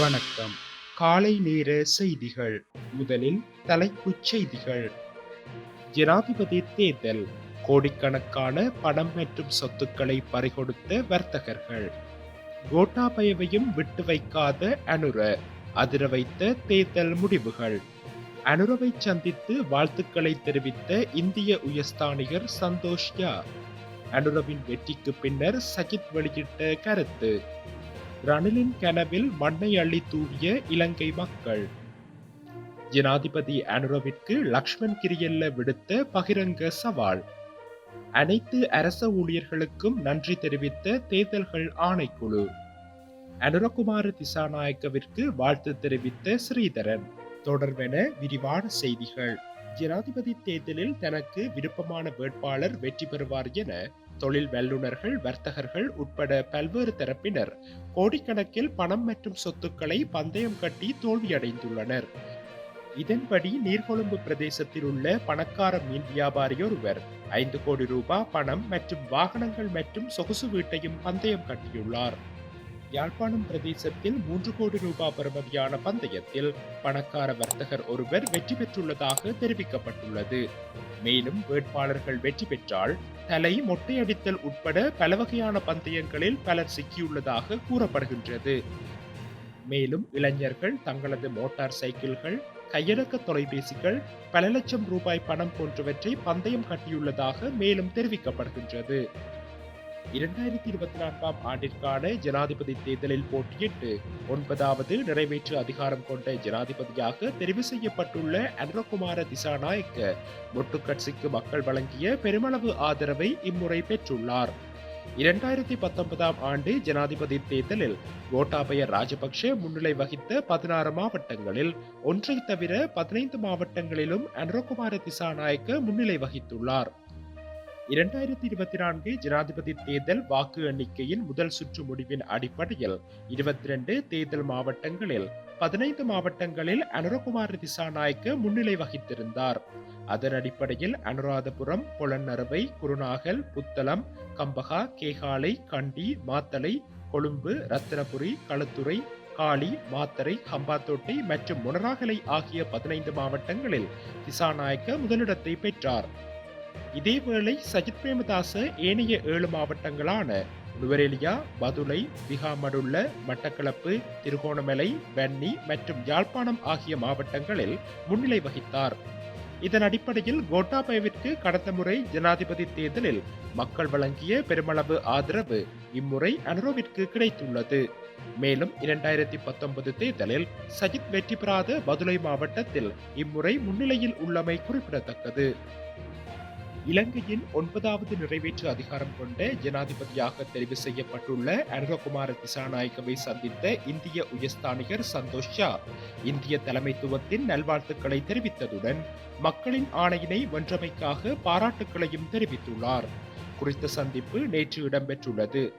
வணக்கம். காலை நேர செய்திகள். முதலில் தலைப்புச் செய்திகள். ஜனாதிபதி தேர்தல். கோடிக்கணக்கான பணம் மற்றும் சொத்துக்களை பறிகொடுத்த வர்த்தகர்கள். கோட்டாபயவையும் விட்டு வைக்காத அனுர அதிர வைத்த தேர்தல் முடிவுகள். அனுரவை சந்தித்து வாழ்த்துக்களை தெரிவித்த இந்திய உயர்ஸ்தானிகர் சந்தோஷ் யா. அனுரவின் வெற்றிக்கு பின்னர் சஜித் வெளியிட்ட கருத்து. ரணிலின் கனவில் மண்ணை அள்ளி தூவிய இலங்கை மக்கள். ஜனாதிபதி அனுரவிற்கு லக்ஷ்மண் கிரியல்ல விடுத்த பகிரங்க சவால். அனைத்து அரச ஊழியர்களுக்கும் நன்றி தெரிவித்த தேர்தல்கள் ஆணைக்குழு. அனுரகுமார திசாநாயக்கவிற்கு வாழ்த்து தெரிவித்த ஸ்ரீதரன். தொடர்பென விரிவான செய்திகள். ஜனாதிபதி தேர்தலில் தனக்கு விருப்பமான வேட்பாளர் வெற்றி பெறுவார் என தொழில் வல்லுநர்கள் வர்த்தகர்கள் உட்பட பல்வேறு தரப்பினர் கோடிக்கணக்கில் பணம் மற்றும் சொத்துக்களை பந்தயம் கட்டி தோல்வியடைந்துள்ளனர். இதன்படி நீர்கொழும்பு பிரதேசத்தில் உள்ள பணக்கார மீன் வியாபாரி ஒருவர் ஐந்து கோடி ரூபாய் பணம் மற்றும் வாகனங்கள் மற்றும் சொகுசு வீட்டையும் பந்தயம் கட்டியுள்ளார். யாழ்ப்பாணம் பிரதேசத்தில் மூன்று கோடி ரூபாய் பெறுமதியான பந்தயத்தில் பணக்கார வர்த்தகர் ஒருவர் வெற்றி பெற்றுள்ளதாக தெரிவிக்கப்பட்டுள்ளது. மேலும் வேட்பாளர்கள் வெற்றி பெற்றால் தலை மொட்டையடித்தல் உட்பட பல வகையான பந்தயங்களில் பலர் சிக்கியுள்ளதாக கூறப்படுகின்றது. மேலும் இளைஞர்கள் தங்களது மோட்டார் சைக்கிள்கள் கையடக்க தொலைபேசிகள் பல லட்சம் ரூபாய் பணம் போன்றவற்றை பந்தயம் கட்டியுள்ளதாக மேலும் தெரிவிக்கப்படுகின்றது. இரண்டாயிரத்தி இருபத்தி நான்காம் ஆண்டிற்கான ஜனாதிபதி தேர்தலில் போட்டியிட்டு ஒன்பதாவது நிறைவேற்று அதிகாரம் கொண்ட ஜனாதிபதியாக தெரிவு செய்யப்பட்டுள்ள அனுரகுமார திசாநாயக்க மொட்டு கட்சிக்கு மக்கள் வழங்கிய பெருமளவு ஆதரவை இம்முறை பெற்றுள்ளார். இரண்டாயிரத்தி பத்தொன்பதாம் ஆண்டு ஜனாதிபதி தேர்தலில் கோட்டாபய ராஜபக்ஷ முன்னிலை வகித்த பதினாறு மாவட்டங்களில் ஒன்றை தவிர பதினைந்து மாவட்டங்களிலும் அனுரகுமார திசாநாயக்க முன்னிலை வகித்துள்ளார். இரண்டாயிரத்தி இருபத்தி நான்கு ஜனாதிபதி தேர்தல் வாக்கு எண்ணிக்கையின் முதல் சுற்று முடிவின் அடிப்படையில் இருபத்தி ரெண்டு தேர்தல் மாவட்டங்களில் பதினைந்து மாவட்டங்களில் அனுரகுமார் திசாநாயக்க முன்னிலை வகித்திருந்தார். அதன் அடிப்படையில் அனுராதபுரம் புலன்னறுவை குருநாகல் புத்தளம் கம்பகா கேகாலை கண்டி மாத்தளை கொழும்பு ரத்தினபுரி களுத்துறை காளி மாத்தரை ஹம்பாத்தோட்டை மற்றும் முனராகலை ஆகிய பதினைந்து மாவட்டங்களில் திசாநாயக்க முதலிடத்தை பெற்றார். இதேவேளை சஜித் பிரேமதாச ஏனைய ஏழு மாவட்டங்களான நுவரெலியா பதுளை விகாமடுள்ள மட்டக்களப்பு திருகோணமலை வன்னி மற்றும் யாழ்ப்பாணம் ஆகிய மாவட்டங்களில் முன்னிலை வகித்தார். இதன் அடிப்படையில் கோட்டாபயவிற்கு கடந்த முறை ஜனாதிபதி தேர்தலில் மக்கள் வழங்கிய பெருமளவு ஆதரவு இம்முறை அனுரோவிற்கு கிடைத்துள்ளது. மேலும் இரண்டாயிரத்தி பத்தொன்பது தேர்தலில் சஜித் வெற்றி பெறாத பதுளை மாவட்டத்தில் இம்முறை முன்னிலையில் உள்ளமை குறிப்பிடத்தக்கது. இலங்கையின் ஒன்பதாவது நிறைவேற்று அதிகாரம் கொண்ட ஜனாதிபதியாக தெரிவு செய்யப்பட்டுள்ள அனுரகுமார திசாநாயகவை சந்தித்த இந்திய உயர்ஸ்தானிகர் சந்தோஷ் ஷா இந்திய தலைமைத்துவத்தின் நல்வாழ்த்துக்களை தெரிவித்ததுடன் மக்களின் ஆணையினை வென்றமைக்காக பாராட்டுக்களையும் தெரிவித்துள்ளார். குறித்த சந்திப்பு நேற்று இடம்பெற்றுள்ளது.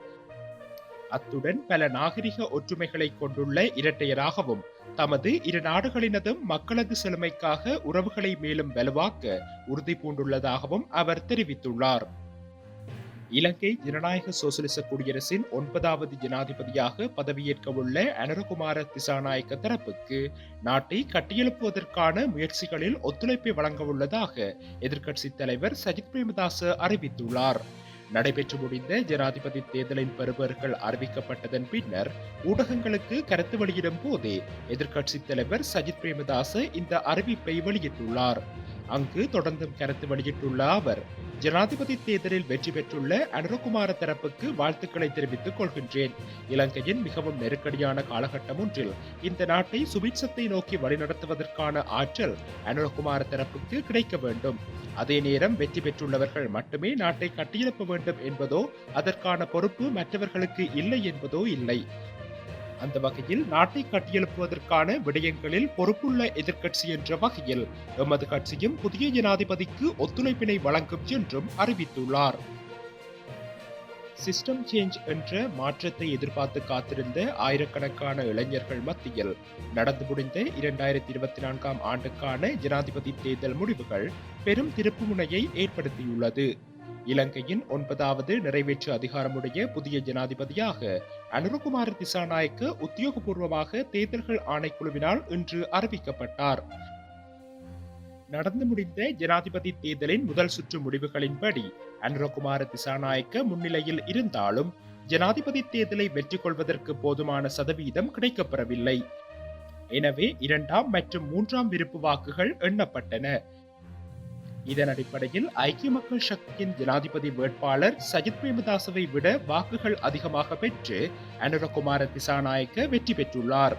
அத்துடன் பல நாகரிக ஒற்றுமைகளை கொண்டுள்ள இரட்டையராகவும் தமது இரு நாடுகளினதும் மக்களது செழுமைக்காக உறவுகளை மேலும் வலுவாக்க உறுதி பூண்டுள்ளதாகவும் அவர் தெரிவித்துள்ளார். இலங்கை ஜனநாயக சோசலிச குடியரசின் ஒன்பதாவது ஜனாதிபதியாக பதவியேற்க உள்ள அனரகுமார திசாநாயக்க தரப்புக்கு நாட்டை கட்டியெழுப்புவதற்கான முயற்சிகளில் ஒத்துழைப்பை வழங்க உள்ளதாக எதிர்க்கட்சித் தலைவர் சஜித் பிரேமதாச அறிவித்துள்ளார். நடைபெற்று முடிந்த ஜனாதிபதி தேர்தலின் பெறுபர்கள் அறிவிக்கப்பட்டதன் பின்னர் ஊடகங்களுக்கு கருத்து வெளியிடும் போதே எதிர்க்கட்சித் தலைவர் சஜித் பிரேமதாச இந்த அறிவிப்பை வெளியிட்டுள்ளார். அங்கு தொடர்ந்தும் கருத்து வெளியிட்டுள்ள அவர் ஜனாதிபதி தேர்தலில் வெற்றி பெற்றுள்ள அனுரகுமார தரப்புக்கு வாழ்த்துக்களை தெரிவித்துக் கொள்கின்றேன். இலங்கையின் மிகவும் நெருக்கடியான காலகட்டம் ஒன்றில் இந்த நாட்டை சுபிட்சத்தை நோக்கி வழிநடத்துவதற்கான ஆற்றல் அனுரகுமார தரப்புக்கு கிடைக்க வேண்டும். அதே நேரம் வெற்றி பெற்றுள்ளவர்கள் மட்டுமே நாட்டை கட்டியெழுப்ப வேண்டும் என்பதோ அதற்கான பொறுப்பு மற்றவர்களுக்கு இல்லை என்பதோ இல்லை. அந்த வகையில் நாட்டை கட்டியெழுப்புவதற்கான விடயங்களில் பொறுப்புள்ள எதிர்க்கட்சி என்ற வகையில் எமது கட்சியும் புதிய ஜனாதிபதிக்கு ஒத்துழைப்பினை வழங்கும் என்றும் அறிவித்துள்ளார். சிஸ்டம் சேஞ்ச் என்ற மாற்றத்தை எதிர்பார்த்து காத்திருந்த ஆயிரக்கணக்கான இளைஞர்கள் மத்தியில் நடந்து முடிந்த இரண்டாயிரத்தி இருபத்தி நான்காம் ஆண்டுக்கான ஜனாதிபதி தேர்தல் முடிவுகள் பெரும் திருப்புமுனையை ஏற்படுத்தியுள்ளது. இலங்கையின் ஒன்பதாவது நிறைவேற்று அதிகாரமுடைய புதிய ஜனாதிபதியாக அனுரகுமார் திசாநாயக்க உத்தியோகபூர்வமாக தேர்தல்கள் ஆணைக்குழுவினால் இன்று அறிவிக்கப்பட்டார். நடந்து முடிந்த ஜனாதிபதி தேர்தலின் முதல் சுற்று முடிவுகளின்படி அனுரகுமார திசாநாயக்க முன்னிலையில் இருந்தாலும் ஜனாதிபதி தேர்தலை வெற்றி கொள்வதற்கு போதுமான சதவீதம் கிடைக்கப்பெறவில்லை. எனவே இரண்டாம் மற்றும் மூன்றாம் விருப்பு வாக்குகள் எண்ணப்பட்டன. இதன் அடிப்படையில் ஐக்கிய மக்கள் சக்தியின் ஜனாதிபதி வேட்பாளர் சஜித் பிரேமதாசவை விட வாக்குகள் அதிகமாக பெற்று அனுரகுமார திசாநாயக்க வெற்றி பெற்றுள்ளார்.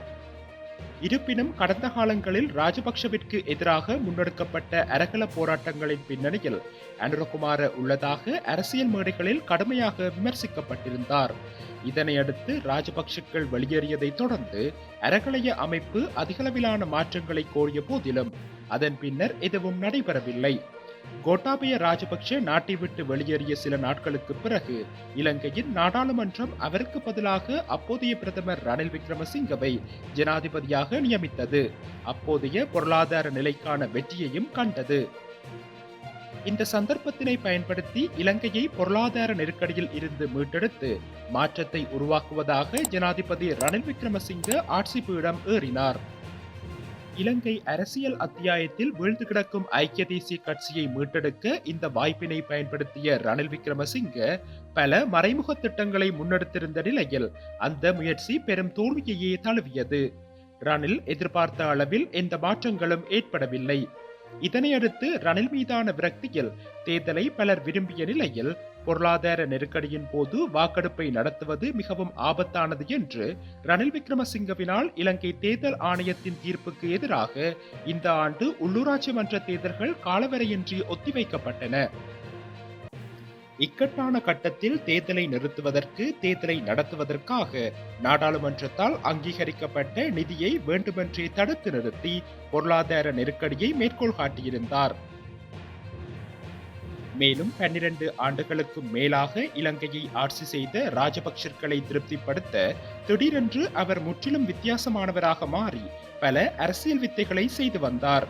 இருப்பினும் கடந்த காலங்களில் ராஜபக்ஷவிற்கு எதிராக முன்னெடுக்கப்பட்ட அரகல போராட்டங்களின் பின்னணியில் அனுரகுமார உள்ளதாக அரசியல் மேடைகளில் கடுமையாக விமர்சிக்கப்பட்டிருந்தார். இதனையடுத்து ராஜபக்ஷக்கள் வெளியேறியதை தொடர்ந்து அரகலைய அமைப்பு அதிகளவிலான மாற்றங்களை கோரிய போதிலும் அதன் பின்னர் எதுவும் நடைபெறவில்லை. கோட்டாபய ராஜபக்ஷ நாட்டை விட்டு வெளியேறிய சில நாட்களுக்கு பிறகு இலங்கையின் நாடாளுமன்றம் அவருக்கு பதிலாக அப்போதைய பிரதமர் ரணில் விக்ரமசிங்கவை ஜனாதிபதியாக நியமித்தது. அப்போதைய பொருளாதார நிலைக்கான வெற்றியையும் கண்டது. இந்த சந்தர்ப்பத்தினை பயன்படுத்தி இலங்கையை பொருளாதார நெருக்கடியில் இருந்து மீட்டெடுத்து மாற்றத்தை உருவாக்குவதாக ஜனாதிபதி ரணில் விக்ரமசிங்க ஆட்சி பீடம் ஏறினார். இலங்கை அரசியல் அத்தியாயத்தில் வீழ்ந்து கிடக்கும் ஐக்கிய தேசிய கட்சியை மீட்டெடுக்க இந்த வாய்ப்பினை பயன்படுத்திய ரணில் விக்ரமசிங்க பல மறைமுக திட்டங்களை முன்னெடுத்திருந்த நிலையில் அந்த முயற்சி பெரும் தோல்வியையே தழுவியது. ரணில் எதிர்பார்த்த அளவில் எந்த மாற்றங்களும் ஏற்படவில்லை. இதனையடுத்து ரணில் மீதான விரக்தியில் தேர்தலை பலர் விரும்பிய நிலையில் பொருளாதார நெருக்கடியின் போது வாக்கெடுப்பை நடத்துவது மிகவும் ஆபத்தானது என்று ரணில் விக்ரமசிங்கவினால் இலங்கை தேர்தல் ஆணையத்தின் தீர்ப்புக்கு எதிராக இந்த ஆண்டு உள்ளூராட்சி மன்ற தேர்தல்கள் காலவரையின்றி ஒத்திவைக்கப்பட்டன. இக்கட்டான கட்டத்தில் தேர்தலை நிறுத்துவதற்கு தேர்தலை நடத்துவதற்காக நாடாளுமன்றத்தால் அங்கீகரிக்கப்பட்ட நிதியை வேண்டுமென்றே தடுத்து நிறுத்தி பொருளாதார நெருக்கடியை மேற்கோள் காட்டியிருந்தார். மேலும் பன்னிரண்டு ஆண்டுகளுக்கு மேலாக இலங்கையை ஆட்சி செய்த ராஜபக்சர்களை திருப்திப்படுத்த திடீரென்று அவர் முற்றிலும் வித்தியாசமானவராக மாறி பல அரசியல் வித்தைகளை செய்து வந்தார்.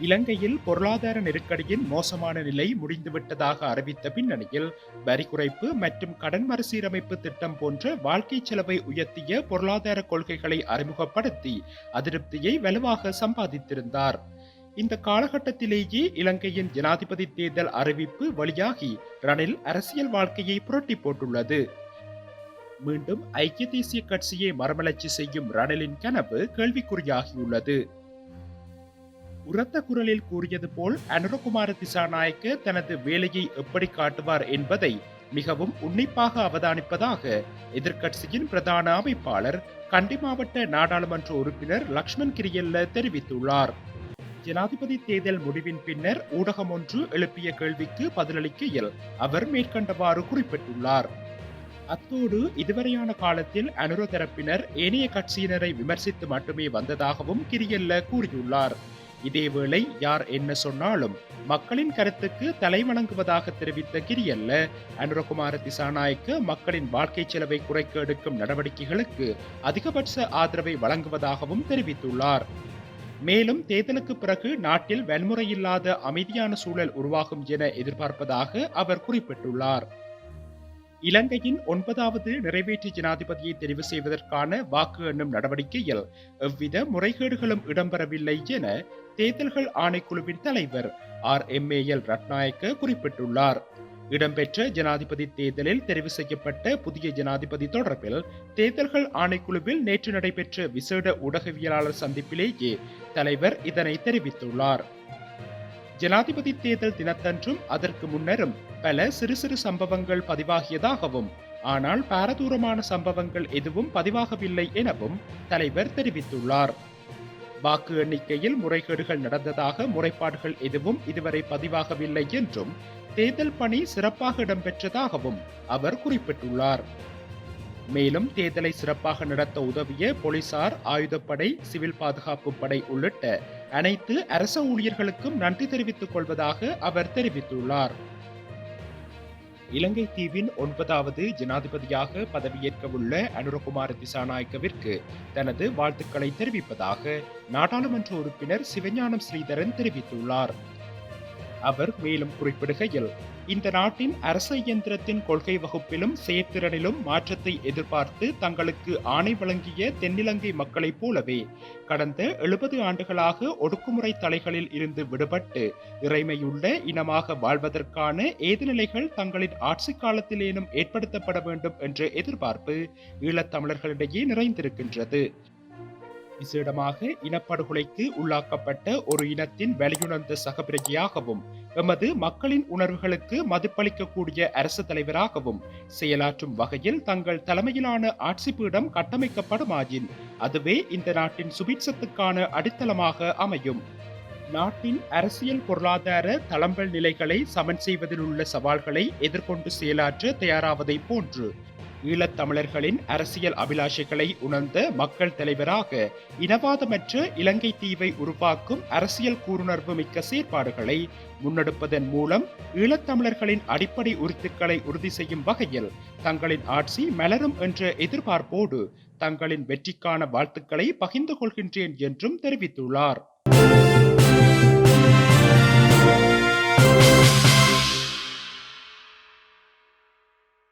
இலங்கையில் பொருளாதார நெருக்கடியின் மோசமான நிலை முடிந்துவிட்டதாக அறிவித்த பின்னணியில் வரி குறைப்பு மற்றும் கடன் மறுசீரமைப்பு திட்டம் போன்ற வாழ்க்கை செலவை உயர்த்திய பொருளாதார கொள்கைகளை அறிமுகப்படுத்தி அதிருப்தியை வலுவாக சம்பாதித்திருந்தார். இந்த காலகட்டத்திலேயே இலங்கையின் ஜனாதிபதி தேர்தல் அறிவிப்பு வழியாகி ரணில் அரசியல் வாழ்க்கையை புரட்டி போட்டுள்ளது. மீண்டும் ஐக்கிய தேசிய கட்சியை மறுமலர்ச்சி செய்யும் ரணிலின் கனவு கேள்விக்குறியாகியுள்ளது. உரத்த குரலில் கூறியது போல் அனுரகுமார திசாநாயக்க தனது வேலையை எப்படி காட்டுவார் என்பதை மிகவும் உன்னிப்பாக அவதானிப்பதாக எதிர்க்கட்சியின் பிரதான அமைப்பாளர் கண்டி மாவட்ட நாடாளுமன்ற உறுப்பினர் லக்ஷ்மண் கிரியல்ல தெரிவித்துள்ளார். ஜனாதிபதி தேர்தல் முடிவின் பின்னர் ஊடகம் ஒன்று எழுப்பிய கேள்விக்கு பதிலளிக்கையில் அவர் மேற்கண்டவாறு குறிப்பிட்டுள்ளார். அத்தோடு இதுவரையான காலத்தில் அனுர தரப்பினர் ஏனைய கட்சியினரை விமர்சித்து மட்டுமே வந்ததாகவும் கிரியல்ல கூறியுள்ளார். இதேவேளை யார் என்ன சொன்னாலும் மக்களின் கருத்துக்கு தலை வணங்குவதாக தெரிவித்த கிரியல்ல அனுரகுமார திசாநாயக்கு மக்களின் வாழ்க்கை செலவை குறைக்க எடுக்கும் நடவடிக்கைகளுக்கு அதிகபட்ச ஆதரவை வழங்குவதாகவும் தெரிவித்துள்ளார். மேலும் தேர்தலுக்கு பிறகு நாட்டில் வன்முறையில்லாத அமைதியான சூழல் உருவாகும் என எதிர்பார்ப்பதாக அவர் குறிப்பிட்டுள்ளார். இலங்கையின் ஒன்பதாவது நிறைவேற்று ஜனாதிபதியை தெரிவு செய்வதற்கான வாக்கு எண்ணும் நடவடிக்கையில் எவ்வித முறைகேடுகளும் இடம்பெறவில்லை என தேர்தல்கள் ஆணைக்குழுவின் தலைவர் R M A L Ratnayake குறிப்பிட்டுள்ளார். இடம்பெற்ற ஜனாதிபதி தேர்தலில் தெரிவு செய்யப்பட்ட புதிய ஜனாதிபதி தொடர்பில் தேர்தல்கள் ஆணைக்குழுவில் நேற்று நடைபெற்ற விசேட ஊடகவியலாளர் சந்திப்பிலேயே தலைவர் இதனை தெரிவித்துள்ளார். ஜனாதிபதி தேர்தல் தினத்தன்றும் அதற்கு முன்னரும் பல சிறு சிறு சம்பவங்கள் பதிவாகியதாகவும் ஆனால் பாரதூரமான சம்பவங்கள் எதுவும் பதிவாகவில்லை எனவும் தலைவர் தெரிவித்துள்ளார். வாக்கு எண்ணிக்கையில் முறைகேடுகள் நடந்ததாக முறைப்பாடுகள் எதுவும் இதுவரை பதிவாகவில்லை என்றும் தேர்தல் பணி சிறப்பாக இடம்பெற்றதாகவும் அவர் குறிப்பிட்டுள்ளார். மேலும் தேர்தலை சிறப்பாக நடத்த உதவிய போலீசார் ஆயுதப்படை சிவில் பாதுகாப்பு படை உள்ளிட்ட அனைத்து அரச ஊழியர்களுக்கும் நன்றி தெரிவித்துக் கொள்வதாக அவர் தெரிவித்துள்ளார். இலங்கை தீவின் ஒன்பதாவது ஜனாதிபதியாக பதவியேற்கவுள்ள அனுரகுமார் திசாநாயக்கவிற்கு தனது வாழ்த்துக்களை தெரிவிப்பதாக நாடாளுமன்ற உறுப்பினர் சிவஞானம் ஸ்ரீதரன் தெரிவித்துள்ளார். அவர் மேலும் குறிப்பிடுகையில் இந்த நாட்டின் அரச இயந்திரத்தின் கொள்கை வகுப்பிலும் செயற்திறனிலும் மாற்றத்தை எதிர்பார்த்து தங்களுக்கு ஆணை வழங்கிய தென்னிலங்கை மக்களைப் போலவே கடந்த எழுபது ஆண்டுகளாக ஒடுக்குமுறை தலைகளில் இருந்து விடுபட்டு இறைமையுள்ள இனமாக வாழ்வதற்கான ஏதுநிலைகள் தங்களின் ஆட்சி காலத்திலேனும் ஏற்படுத்தப்பட வேண்டும் என்ற எதிர்பார்ப்பு ஈழத்தமிழர்களிடையே நிறைந்திருக்கின்றது. விசேடமாக இனப்படுகொலைக்கு உள்ளாக்கப்பட்ட ஒரு இனத்தின் வலியுணர்ந்த சகபிரஜையாகவும் எமது மக்களின் உணர்வுகளுக்கு மதிப்பளிக்கக்கூடிய அரசு தலைவராகவும் செயலாற்றும் வகையில் தங்கள் தலைமையிலான ஆட்சி பீடம் கட்டமைக்கப்படுமாயின் அதுவே இந்த நாட்டின் சுபிட்சத்துக்கான அடித்தளமாக அமையும். நாட்டின் அரசியல் பொருளாதார தளம்பல் நிலைகளை சமன் செய்வதில் உள்ள சவால்களை எதிர்கொண்டு செயலாற்ற தயாராவதை போன்று ஈழத்தமிழர்களின் அரசியல் அபிலாஷைகளை உணர்ந்த மக்கள் தலைவராக இனவாதமற்ற இலங்கை தீவை உருவாக்கும் அரசியல் கூறுணர்வு மிக்க செயற்பாடுகளை முன்னெடுப்பதன் மூலம் ஈழத்தமிழர்களின் அடிப்படை உறுத்துக்களை உறுதி செய்யும் வகையில் தங்களின் ஆட்சி மலரும் என்ற எதிர்பார்ப்போடு தங்களின் வெற்றிக்கான வாழ்த்துக்களை பகிர்ந்து கொள்கின்றேன் என்றும் தெரிவித்துள்ளார்.